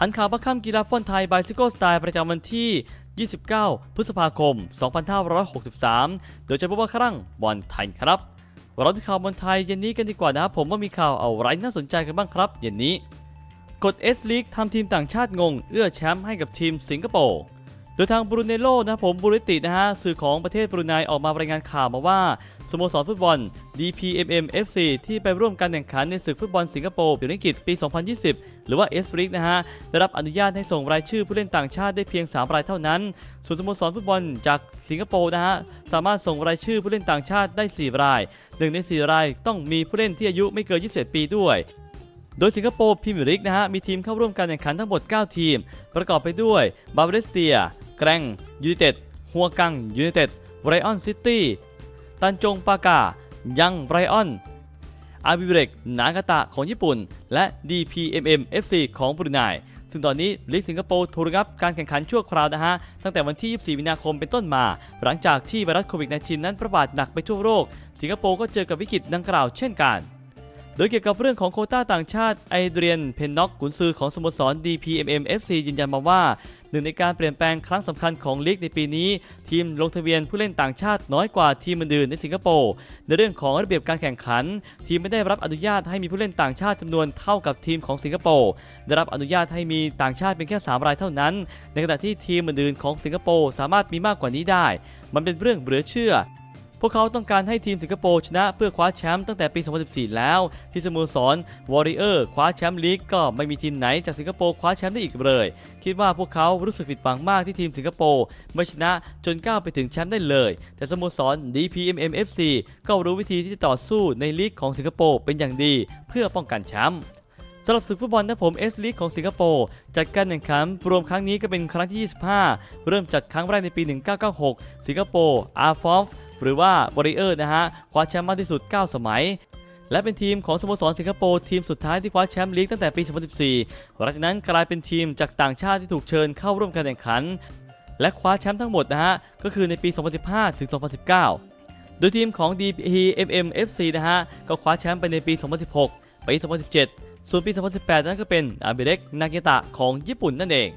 ทันข่าวบัคคัมกีฬาฟุตบอลไทยบายซิโกสไตล์ประจำวันที่ 29 พฤษภาคม 2563 โดยจะพบว่าครั้งบอลไทยครับเราที่ข่าวบอลไทยเย็นนี้กันดีกว่านะครับผมว่ามีข่าวอะไรน่าสนใจกันบ้างครับเย็นนี้กด S League ทำทีมต่างชาติงง เอื้อแชมป์ให้กับทีมสิงคโปร์ โดยทางบรูเนโลนะผมบูริตินะฮะสื่อของประเทศบรูไนออกมารายงานข่าวมาว่าสโมสรฟุตบอล DPMM FC ที่ไปร่วมการแข่งขันในศึกฟุตบอลสิงคโปร์ปีนิกิจปี 2020 หรือว่า S League นะฮะ ได้รับอนุญาตให้ส่งรายชื่อผู้เล่นต่างชาติได้เพียง 3 รายเท่านั้น ส่วนสโมสรฟุตบอลจากสิงคโปร์นะฮะ สามารถส่งรายชื่อผู้เล่นต่างชาติได้ 4 รายหนึ่งใน 4 รายต้องมีผู้เล่นที่อายุไม่เกิน 21 ปีด้วย โดยสิงคโปร์พรีเมียร์ลีกนะฮะมีทีมเข้าร่วมการแข่งขันทั้งหมด 9 ทีม ประกอบไปด้วยบาเบสเตีย แกรงยูไนเต็ดฮัวกังยูไนเต็ดไรออนซิตี้ตันจงปากา ยังไรออนอาบิเบรกนากาตะของญี่ปุ่น และ DPMM FC ของบรูไนซึ่งตอนนี้ลีกสิงคโปร์ถูกระงับการแข่งขันชั่วคราวนะฮะ ตั้งแต่วันที่ 24 มีนาคมเป็นต้นมา หลังจากที่ไวรัสโควิด -19 นั้นประบาดหนักไปทั่วโลก สิงคโปร์ก็เจอกับวิกฤตดังกล่าวเช่นกัน โดยเกี่ยวกับเรื่องของโคต้าต่างชาติไอเดรียน เพนน็อกกุนซือของสโมสร DPMM FC ยืนยันมาว่าหนึ่งในการเปลี่ยนแปลงครั้งสำคัญของลีกในปีนี้ ทีมลงทะเบียนผู้เล่นต่างชาติน้อยกว่าทีมอื่นในสิงคโปร์ในเรื่องของระเบียบการแข่งขัน ทีมไม่ได้รับอนุญาตให้มีผู้เล่นต่างชาติจำนวนเท่ากับทีมของสิงคโปร์ได้รับอนุญาตให้มีต่างชาติเพียงแค่3รายเท่านั้น ในขณะที่ทีมอื่นของสิงคโปร์สามารถมีมากกว่านี้ได้ มันเป็นเรื่องเหลือเชื่อ พวกเขาต้องการให้ทีมสิงคโปร์ชนะเพื่อคว้าแชมป์ตั้งแต่ปี 2014 แล้ว ที่สโมสรวอริเออร์คว้าแชมป์ลีกก็ไม่มีทีมไหนจากสิงคโปร์คว้าแชมป์ได้อีกเลย คิดว่าพวกเขารู้สึกผิดหวังมากที่ทีมสิงคโปร์ไม่ชนะจนก้าวไปถึงแชมป์ได้เลย แต่สโมสร DPMM FC ก็รู้วิธีที่จะต่อสู้ในลีกของสิงคโปร์เป็นอย่างดี เพื่อป้องกันแชมป์สำหรับศึกฟุตบอลนะผมเอสลีกของสิงคโปร์จัดการแข่งขันรวมครั้งนี้ก็เป็นครั้งที่ 25 เริ่มจัดครั้งแรกในปี 1996 สิงคโปร์อาร์ฟอฟ หรือว่าวอริเออร์นะฮะคว้าแชมป์มากที่สุด 9 สมัย และเป็นทีมของสโมสรสิงคโปร์ทีมสุดท้ายที่คว้าแชมป์ลีกตั้งแต่ปี 2014หลังจากนั้นกลายเป็นทีมจากต่างชาติที่ถูกเชิญเข้าร่วมการแข่งขัน และคว้าแชมป์ทั้งหมดนะฮะก็คือในปี 2015 ถึง 2019 โดยทีมของ DPMM FC นะฮะก็คว้าแชมป์ไปในปี 2016 ปี 2017 ส่วนปี 2018 นั้นก็เป็นอาเบเร็กนาเกตะของญี่ปุ่นนั่นเอง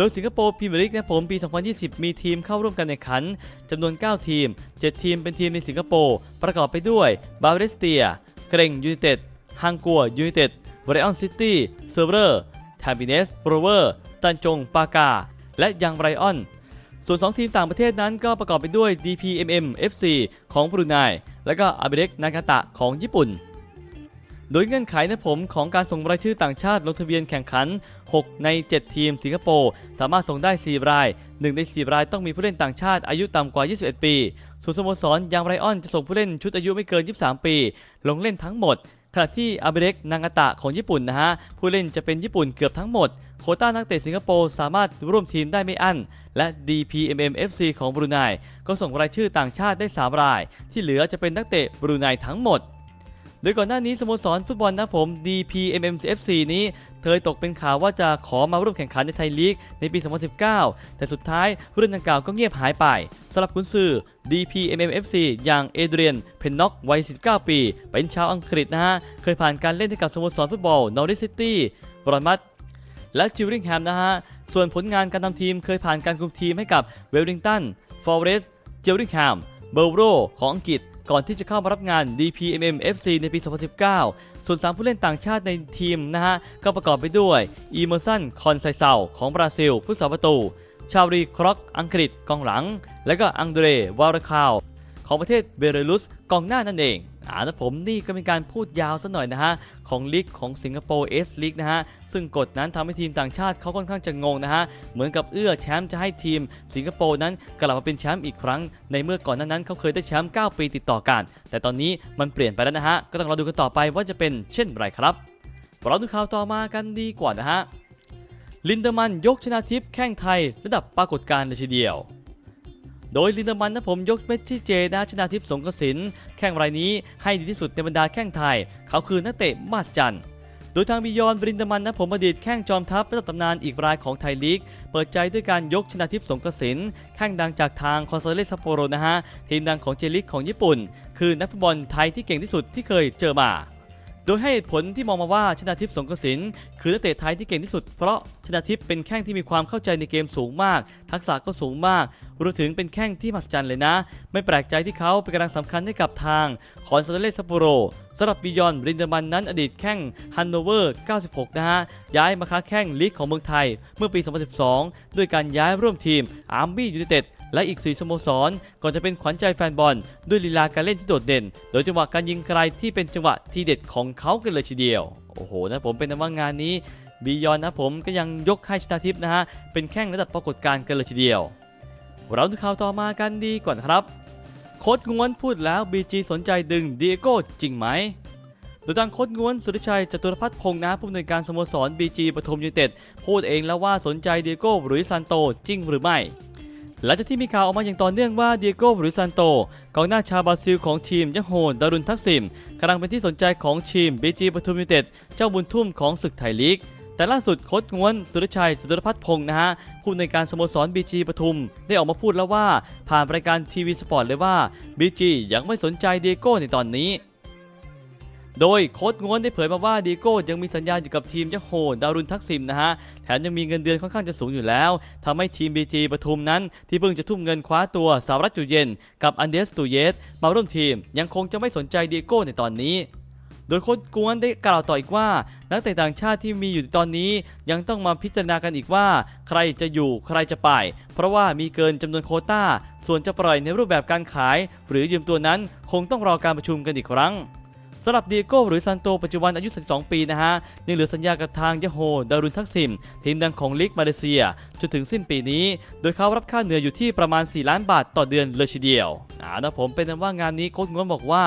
โดยสิงคโปร์พรีเมียร์ลีกนะผมปี 2020 มีทีมเข้าร่วมการแข่งขันจำนวน 9 ทีม 7 ทีมเป็นทีมในสิงคโปร์ประกอบไปด้วยบาเรสเตีย เกรงยูไนเต็ดฮังกัวยูไนเต็ดบรออนซิตี้เซอร์เบอร์ทาบิเนสโรเวอร์ตันจงปากา และยังไรออน ส่วน 2 ทีมต่างประเทศนั้นก็ประกอบไปด้วย DPMM FC ของบรูไนและก็อาเบเร็กนากาตะของญี่ปุ่น โดยเงื่อนไขนะผมของการส่งรายชื่อต่างชาติลงทะเบียนแข่งขัน 6 ใน 7 ทีมสิงคโปร์สามารถส่งได้ 4 ราย 1 ใน 4 รายต้องมีผู้เล่นต่างชาติอายุต่ำกว่า 21 ปี ส่วนสโมสรยังไรออนจะส่งผู้เล่นชุดอายุไม่เกิน 23 ปี ลงเล่นทั้งหมด ขณะที่อาเบเร็กนางาตะของญี่ปุ่นนะฮะผู้เล่นจะเป็นญี่ปุ่นเกือบทั้งหมดโคต้านักเตะสิงคโปร์สามารถร่วมทีมได้ไม่อั้น และ DPMM FC ของบรูไนก็ส่งรายชื่อต่างชาติได้ 3 ราย ที่เหลือจะเป็นนักเตะบรูไนทั้งหมด โดยก่อนหน้านี้สโมสรฟุตบอลนะผม DPMMFC นี้เคยตกเป็นข่าวว่าจะขอมาร่วมแข่งขันในไทยลีกในปี 2019 แต่สุดท้ายผู้เล่นดังกล่าวก็เงียบหายไปสำหรับกุนซือ DPMMFC อย่างเอเดรียน เพนน็อกวัย 19 ปี เป็นชาวอังกฤษนะฮะ เคยผ่านการเล่นให้กับสโมสรฟุตบอลนอริสซิตี้บรอนมัตและจิวริงแฮมนะฮะ ส่วนผลงานการทำทีมเคยผ่านการคุมทีมให้กับเวลลิงตัน ฟอร์เรสจิวริงแฮม เบลโรของอังกฤษ ก่อนที่จะเข้ามารับงาน DPMM FC ในปี 2019 ส่วน 3 ผู้เล่นต่างชาติในทีมนะฮะ ก็ประกอบไปด้วยอีเมอร์สันคอนไซเซาของบราซิล ผู้สาประตู ชาวรีครอกอังกฤษกองหลัง และก็อังเดรวาราคาว ของประเทศเบลารุสกองหน้านั่นเอง อ่านะผมนี่ก็เป็นการพูดยาวซะหน่อยนะฮะ ของลีกของสิงคโปร์เอสลีกนะฮะ ซึ่งกฎนั้นทำให้ทีมต่างชาติเขาค่อนข้างจะงงนะฮะ เหมือนกับเอื้อแชมป์จะให้ทีมสิงคโปร์นั้นกลับมาเป็นแชมป์อีกครั้ง ในเมื่อก่อนน้านั้นเขาเคยได้แชมป์9ปีติดต่อกัน แต่ตอนนี้มันเปลี่ยนไปแล้วนะฮะ ก็ต้องรอดูกันต่อไปว่าจะเป็นเช่นไรครับเราดูข่าวต่อมากันดีกว่านะฮะลินเดอร์มันยกชนะทิพย์แข้งไทยระดับปรากฏการณ์เลยทีเดียว โดยลินเดอร์มันนะผมยกเมสซี่เจนะชนาทิพย์สงกสินแข้งรายนี้ให้ดีที่สุดในบรรดาแข้งไทย เขาคือนักเตะมาสจันโดยทางบิยอนบรินเดอร์มันนะผมอดีตแข้งจอมทัพระดับตำนานอีกรายของไทยลีก เปิดใจด้วยการยกชนาทิพย์สงกสินแข้งดังจากทางคอนโซเลสซัปโปโรนะฮะทีมดังของเจลิกของญี่ปุ่น คือนักฟุตบอลไทยที่เก่งที่สุดที่เคยเจอมา โดยให้เหตุผลที่มองมาว่าชนาทิพย์สงกระสินคือนักเตะไทยที่เก่งที่สุด เพราะชนาทิพย์เป็นแข้งที่มีความเข้าใจในเกมสูงมาก ทักษะก็สูงมากรวมถึงเป็นแข้งที่มหัศจรรย์เลยนะ ไม่แปลกใจที่เขาเป็นกำลังสำคัญให้กับทางคอนซาเลสซัปโปโรสำหรับบิยอนรินเดอร์มันนั้นอดีตแข้งฮันโนเวอร์ 96 นะฮะ ย้ายมาค้าแข้งลีกของเมืองไทย เมื่อปี 2012 ด้วยการย้ายร่วมทีมอาร์มี่ยูไนเต็ด และอีก 4 สโมสร ก่อนจะเป็นขวัญใจแฟนบอล ด้วยลีลาการเล่นที่โดดเด่น โดยจังหวะการยิงไกลที่เป็นจังหวะที่เด็ดของเขากันเลยทีเดียว โอ้โหนะผมเป็นอันว่างานนี้บียอนนะผมก็ยังยกให้ชนาทิพย์นะฮะ เป็นแข้งระดับปรากฏการณ์กันเลยทีเดียว เราดูข่าวต่อมากันดีกว่านะครับ โค้ดงวนพูดแล้ว BG สนใจดึงดีเอโก้จริงไหมโดยทางโค้ดงวนสุริชัยจตุรพัฒน์พงษ์นะผู้อำนวยการสโมสร BG ปทุมยูไนเต็ดพูดเองแล้วว่าสนใจเดีเอโก้หรือซันโตจริงหรือไม่ หลังจากที่มีข่าวออกมาอย่างต่อเนื่องว่าดีเอโก้หรือซันโตกองหน้าชาวบราซิลของทีมยะโฮดารุนทักซิมกำลังเป็นที่สนใจของทีม BG ปทุมยูเต็ดเจ้าบุญทุ่มของศึกไทยลีก แต่ล่าสุดโค้ชงวนสุรชัยจตุรพัฒน์พงษ์นะฮะผู้ในการสโมสร BG ปทุม ได้ออกมาพูดแล้วว่า ผ่านรายการทีวีสปอร์ตเลยว่า BG ยังไม่สนใจเดีโก้ในตอนนี้ โดยโค้ชงวนได้เผยมาว่าดีโก้ยังมีสัญญาอยู่กับทีมยะโฮดารุนทักซิมนะฮะ แถมยังมีเงินเดือนค่อนข้างจะสูงอยู่แล้วทำให้ทีม BG ปทุมนั้น ที่เพิ่งจะทุ่มเงินคว้าตัวสารัตอยู่เย็น กับอันเดสตูเยสมาร่วมทีม ยังคงจะไม่สนใจดีโก้ในตอนนี้โดยโค้ชกวนได้กล่าวต่ออีกว่า นักเตะต่างชาติที่มีอยู่ตอนนี้ ยังต้องมาพิจารณากันอีกว่า ใครจะอยู่ใครจะไป เพราะว่ามีเกินจำนวนโคต้า ส่วนจะปล่อยในรูปแบบการขาย หรือยืมตัวนั้นคงต้องรอการประชุมกันอีกครั้งำหรับดีโก้หรือซันโตปัจจุบันอายุ 32 ปีนะฮะยังเหลือสัญญากับทางยาโฮดารุนทักษิมทีมดังของลีกมาเลเซียจนถึงสิ้นปีนี้ โดยเขารับค่าเหนื่อยอยู่ที่ประมาณ 4 ล้านบาทต่อเดือนเลยทีเดียวอ่านะผมเป็นนว่างานนี้โค้ชงวนบอกว่า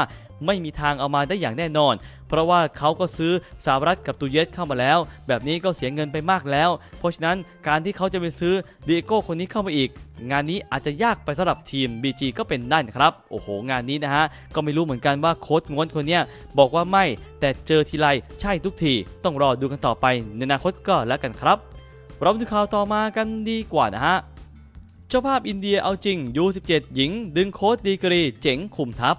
ไม่มีทางเอามาได้อย่างแน่นอน เพราะว่าเขาก็ซื้อสารัตกับตูเยสเข้ามาแล้ว แบบนี้ก็เสียเงินไปมากแล้ว เพราะฉะนั้นการที่เขาจะไปซื้อดีโก้คนนี้เข้ามาอีก งานนี้อาจจะยากไปสำหรับทีม BG ก็เป็นได้นะครับ โอ้โห งานนี้นะฮะ ก็ไม่รู้เหมือนกันว่าโค้ชงวนคนนี้บอกว่าไม่ แต่เจอทีไรใช่ทุกที ต้องรอดูกันต่อไปในอนาคตก็แล้วกันครับเราดูข่าวต่อมากันดีกว่านะฮะเจ้าภาพอินเดียเอาจริง U17 หญิง ดึงโค้ชดีกรี เจ๋งคุมทัพ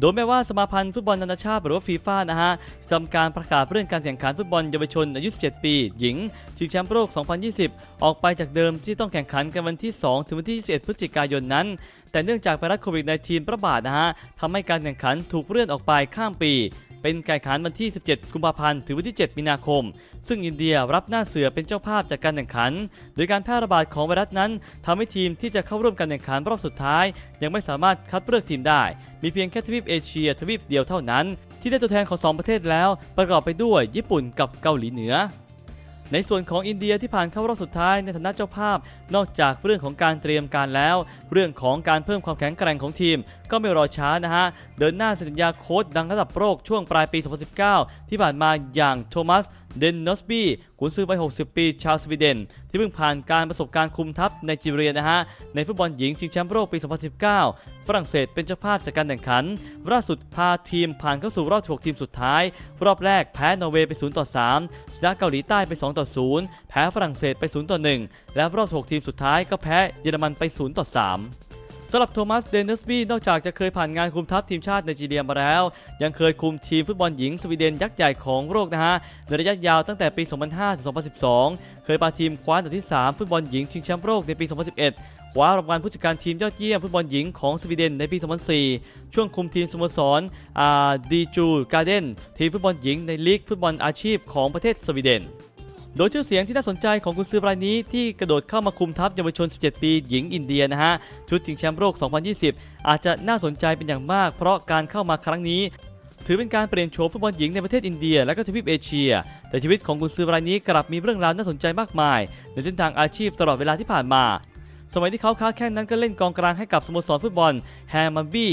โดยแม้ว่าสมาพันธ์ฟุตบอลนานาชาติหรือว่าฟีฟ่านะฮะจะทำการประกาศเรื่องการแข่งขันฟุตบอลเยาวชนอายุ 17 ปี หญิงชิงแชมป์โลก 2020 ออกไปจากเดิมที่ต้องแข่งขันกันวันที่ 2 ถึงวันที่ 21 พฤศจิกายนนั้น แต่เนื่องจากไวรัสโควิด -19 ระบาดนะฮะทำให้การแข่งขันถูกเลื่อนออกไปข้ามปี เป็นการแข่งขันวันที่ 17 กุมภาพันธ์ถึงวันที่ 7 มีนาคม ซึ่งอินเดียรับหน้าเสือเป็นเจ้าภาพจากการแข่งขัน โดยการแพร่ระบาดของไวรัสนั้นทำให้ทีมที่จะเข้าร่วมการแข่งขันรอบสุดท้าย ยังไม่สามารถคัดเลือกทีมได้ มีเพียงแค่ทวีปเอเชียทวีปเดียวเท่านั้น ที่ได้ตัวแทนของสองประเทศแล้ว ประกอบไปด้วยญี่ปุ่นกับเกาหลีเหนือ ในส่วนของอินเดียที่ผ่านเข้ารอบสุดท้ายในฐานะเจ้าภาพ นอกจากเรื่องของการเตรียมการแล้ว เรื่องของการเพิ่มความแข็งแกร่งของทีม ก็ไม่รอช้านะฮะ เดินหน้าสัญญาโค้ชดังระดับโลกช่วงปลายปี 2019 ที่ผ่านมาอย่างโทมัส เดนนอสบี้กุนซือวัย 60 ปี ชาวสวีเดน ที่เพิ่งผ่านการประสบการณ์คุมทัพในจีเรียนะฮะ ในฟุตบอลหญิงชิงแชมป์โลกปี 2019 ฝรั่งเศสเป็นเจ้าภาพจากการแข่งขัน ล่าสุดพาทีมผ่านเข้าสู่รอบ 16 ทีมสุดท้าย รอบแรกแพ้นอร์เวย์ไป 0 ต่อ 3 ชนะเกาหลีใต้ไป 2 ต่อ 0 แพ้ฝรั่งเศสไป 0 ต่อ 1 และรอบ 16 ทีมสุดท้ายก็แพ้เยอรมันไป 0 ต่อ 3 สำหรับโทมัส เดนเนสบี้นอกจากจะเคยผ่านงานคุมทัพทีมชาติไนจีเรียมาแล้ว ยังเคยคุมทีมฟุตบอลหญิงสวีเดนยักษ์ใหญ่ของโลกนะฮะในระยะยาวตั้งแต่ปี 2005 ถึง 2012 เคยพาทีมคว้าอันดับที่ 3 ฟุตบอลหญิงชิงแชมป์โลกในปี 2011คว้ารางวัลผู้จัดการทีมยอดเยี่ยมฟุตบอลหญิงของสวีเดนในปี 2004 ช่วงคุมทีมสโมสรอาดีจูการ์เดนทีมฟุตบอลหญิงในลีกฟุตบอลอาชีพของประเทศสวีเดน โดยชื่อเสียงที่น่าสนใจของกุนซือรายนี้ที่กระโดดเข้ามาคุมทัพเยาวชน 17 ปีหญิงอินเดียนะฮะ ชุดชิงแชมป์โลก 2020 อาจจะน่าสนใจเป็นอย่างมาก เพราะการเข้ามาครั้งนี้ ถือเป็นการเปลี่ยนโฉมฟุตบอลหญิงในประเทศอินเดียและก็ทวีปเอเชีย แต่ชีวิตของกุนซือรายนี้กลับมีเรื่องราวน่าสนใจมากมาย ในเส้นทางอาชีพตลอดเวลาที่ผ่านมา สมัยที่เขาค้าแข่งนั้นก็เล่นกองกลางให้กับสโมสรฟุตบอลแฮมันบี้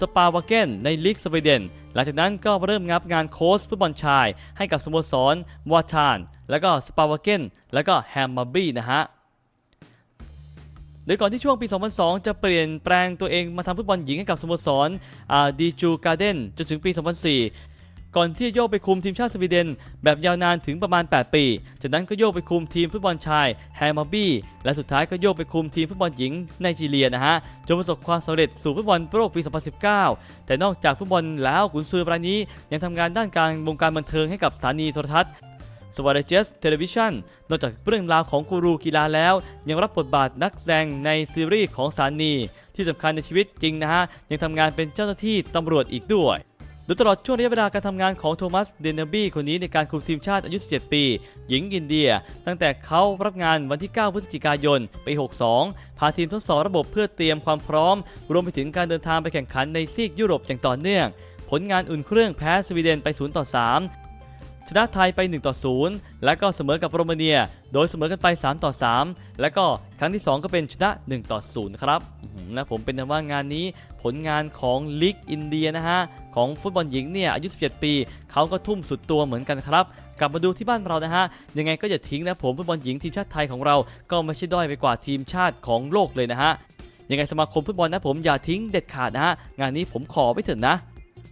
สปาวาเกนในลีกสวีเดน หลังจากนั้นก็เริ่มงับงานโค้ชฟุตบอลชาย ให้กับสโมสรวาชาน แล้วก็สปาวาเกนแล้วก็แฮมมาบี้นะฮะโดยก่อนที่ช่วงปี 2002 จะเปลี่ยนแปลงตัวเองมาทำฟุตบอลหญิงให้กับสโมสรดีจูการ์เดนจนถึงปี 2004 ก่อนที่จะโยกไปคุมทีมชาติสวีเดน แบบยาวนานถึงประมาณ 8 ปี จากนั้นก็โยกไปคุมทีมฟุตบอลชายแฮมมาบี้ และสุดท้ายก็โยกไปคุมทีมฟุตบอลหญิงไนจีเรียนะฮะ จนประสบความสำเร็จสู่ฟุตบอลโลกปี 2019 แต่นอกจากฟุตบอลแล้วกุนซือรายนี้ยังทำงานด้านการวงการบันเทิงให้กับสถานีโทรทัศน์ สวาเรเจสเทเลวิชันนอกจากเรื่องราวของกูรูกีฬาแล้ว ยังรับบทบาทนักแสดงในซีรีส์ของสานีที่สำคัญในชีวิตจริงนะฮะ ยังทำงานเป็นเจ้าหน้าที่ตำรวจอีกด้วยโดยตลอดช่วงระยะเวลาการทำงานของโทมัสเดนเนบี้คนนี้ในการคุมทีมชาติอายุ 17 ปี หญิงอินเดีย ตั้งแต่เขารับงานวันที่ 9 พฤศจิกายน ปี 62 พาทีมทดสอบระบบเพื่อเตรียมความพร้อม รวมไปถึงการเดินทางไปแข่งขันในซีกยุโรปอย่างต่อเนื่อง ผลงานอุ่นเครื่องแพ้สวีเดนไป 0 ต่อ 3 ชนะไทยไป1ต่อ0และก็เสมอกับโรมาเนีย โดยเสมอกันไป3ต่อ3และก็ครั้งที่ 2 ก็เป็นชนะ1ต่อ0ครับนะผมเป็นว่างานนี้ผลงานของลีกอินเดียนะฮะของฟุตบอลหญิงเนี่ยอายุ 17 ปี เขาก็ทุ่มสุดตัวเหมือนกันครับ กลับมาดูที่บ้านเรานะฮะ ยังไงก็อย่าทิ้งนะผมฟุตบอลหญิงทีมชาติไทยของเรา ก็ไม่ใช่ด้อยไปกว่าทีมชาติของโลกเลยนะฮะยังไงสมาคมฟุตบอลนะผมอย่าทิ้งเด็ดขาดนะฮะงานนี้ผมขอไว้เถอะนะ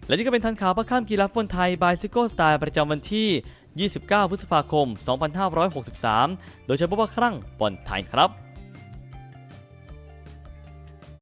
และนี่ก็เป็นทันข่าวประข้ามกีฬาฟุตบอลไทยบายซิโก้สไตล์ประจำวันที่ 29 พฤษภาคม 2563 โดยใช้พบว่าครั้งบอลไทยครับ